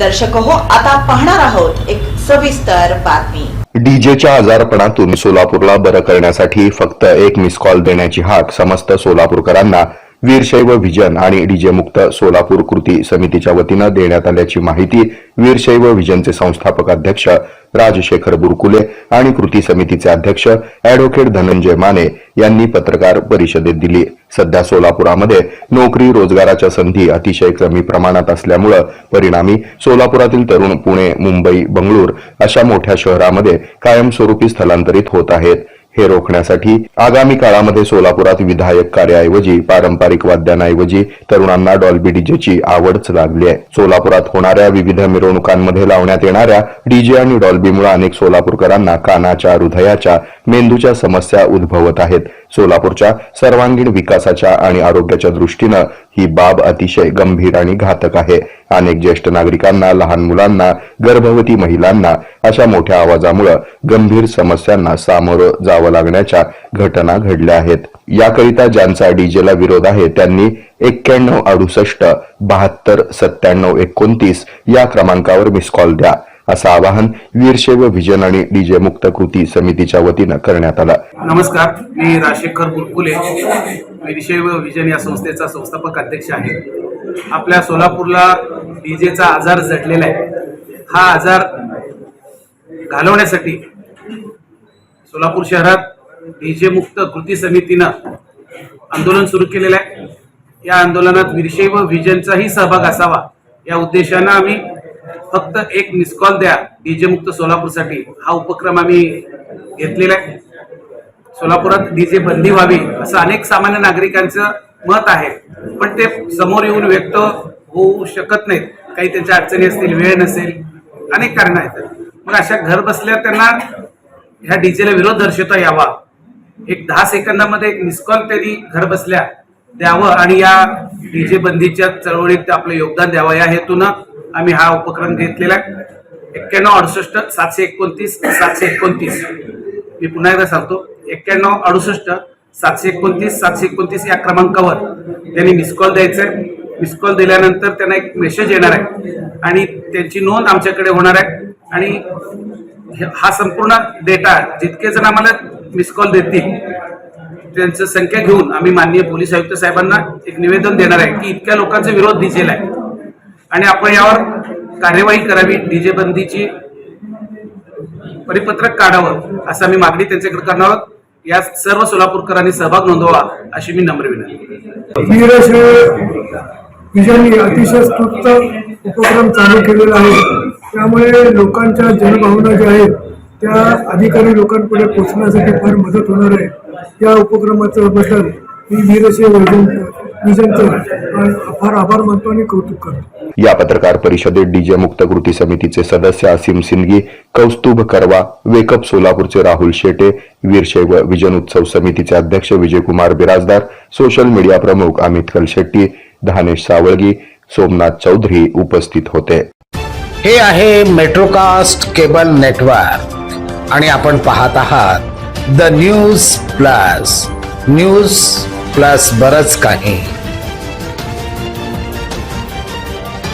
दर्शक हो आता पाहणार आहोत एक सविस्तर बातमी. डीजेच्या आजारपणातून सोलापूरला बरं करण्यासाठी फक्त एक मिस कॉल देण्याची हाक समस्त सोलापूरकरांना वीरशैव व्हिजन आणि डीजे मुक्त सोलापूर कृती समितीच्या वतीनं देण्यात आल्याची माहिती वीरशैव व्हिजनचे संस्थापक अध्यक्ष राजशेखर बुरकुले आणि कृती समितीचे अध्यक्ष अॅडव्होकेट धनंजय माने यांनी पत्रकार परिषदेत दिली. सध्या सोलापुरामध्ये नोकरी रोजगाराच्या संधी अतिशय कमी प्रमाणात असल्यामुळं परिणामी सोलापुरातील तरुण पुणे मुंबई बंगळूर अशा मोठ्या शहरामध्ये कायमस्वरूपी स्थलांतरित होत आहेत. हे रोखण्यासाठी आगामी काळामध्ये सोलापुरात विधायक कार्याऐवजी पारंपरिक वाद्यांऐवजी तरुणांना डॉल्बी डीजेची आवडच लागली आहे. सोलापुरात होणाऱ्या विविध मिरवणुकांमध्ये लावण्यात येणाऱ्या डीजे आणि डॉल्बीमुळे अनेक सोलापूरकरांना कानाच्या हृदयाच्या मेंदूच्या समस्या उद्भवत आहेत. सोलापूरच्या सर्वांगीण विकासाच्या आणि आरोग्याच्या दृष्टीनं ही बाब अतिशय गंभीर आणि घातक आहे. अनेक ज्येष्ठ नागरिकांना लहान मुलांना गर्भवती महिलांना अशा मोठ्या आवाजामुळे गंभीर समस्यांना सामोरं जावं लागण्याच्या घटना घडल्या आहेत. याकरिता ज्यांचा डीजेला विरोध आहे त्यांनी एक्क्याण्णव अडुसष्ट बहात्तर सत्त्याण्णव एकोणतीस या क्रमांकावर मिस कॉल द्या. असं आवाहन वीरशैव व्हिजन आणि डीजे मुक्त कृती समितीच्या वतीनं करण्यात आलं. नमस्कार मी राजशेखर बुरकुले वीरशैव विजन या संस्थेचा संस्थापक अध्यक्ष आहे. आपल्या सोलापूरला डीजेचा आजार जडलेला आहे. हा आजार घालवण्यासाठी सोलापूर शहरात डीजे मुक्त कृती समितीनं आंदोलन सुरू केलेलं आहे. या आंदोलनात विरशैव व्हिजनचाही सहभाग असावा या उद्देशानं आम्ही फक्त एक मिस कॉल द्या डीजे मुक्त सोलापूरसाठी. हा उपक्रम आम्ही घेतलेला आहे. सोलापुरात डीजे बंदी व्हावी असं अनेक सामान्य नागरिकांचं मत आहे. पण ते समोर येऊन व्यक्त होऊ शकत नाहीत. काही त्यांच्या अडचणी असतील वेळ नसेल अनेक कारण आहेत. मग अशा घर बसल्या त्यांना ह्या डीजेला विरोध दर्शवता यावा. एक दहा सेकंदामध्ये एक मिस कॉल त्यांनी घर बसल्या द्यावं आणि या डीजे बंदीच्या चळवळीत आपलं योगदान द्यावं. या हेतूनं आम्ही हा उपक्रम घेतलेला आहे. एक्क्याण्णव अडुसष्ट सातशे एकोणतीस सातशे एकोणतीस. मी पुन्हा एकदा सांगतो एक्क्याण्णव अडुसष्ट सातशे एकोणतीस सातशे एकोणतीस या क्रमांकावर त्यांनी मिस कॉल आहे मिस कॉल दिल्यानंतर त्यांना एक मेसेज येणार आहे. आणि त्यांची नोंद आमच्याकडे होणार आहे. आणि हे- हा संपूर्ण डेटा जितके जण आम्हाला मिस कॉल देतील त्यांचं संख्या घेऊन आम्ही माननीय पोलीस आयुक्त साहेबांना एक निवेदन देणार आहे की इतक्या लोकांचा विरोध दिसेल आहे आणि आपण यावर कार्यवाही करावी डीजे बंदीची परिपत्रक काढावं असं आम्ही मागणी त्यांच्याकडे करणार आहोत. या सर्व सोलापूरकरांनी सहभाग नोंदवा अशी मी नम्र विनंती विजयांनी अतिशय स्तुत उपक्रम चालू केलेला आहे. त्यामुळे लोकांच्या जनभावना ज्या आहेत त्या अधिकारी लोकांपुढे पोहोचण्यासाठी फार मदत होणार आहे. या उपक्रमाचं बद्दल मी वीरशे विजन फार आभार मानतो आणि कौतुक करतो. या पत्रकार परिषदेत डीजे मुक्त कृती समितीचे सदस्य असीम सिंदगी कौस्तुभ करवा वेकअप सोलापूरचे राहुल शेटे वीरशैव विजन उत्सव समितीचे अध्यक्ष विजयकुमार बिराजदार सोशल मीडिया प्रमुख अमित कलशेट्टी धानेश सावळगी सोमनाथ चौधरी उपस्थित होते. हे आहे मेट्रोकास्ट केबल नेटवर्क आणि आपण पाहत आहात the news plus. News plus बरंच काही.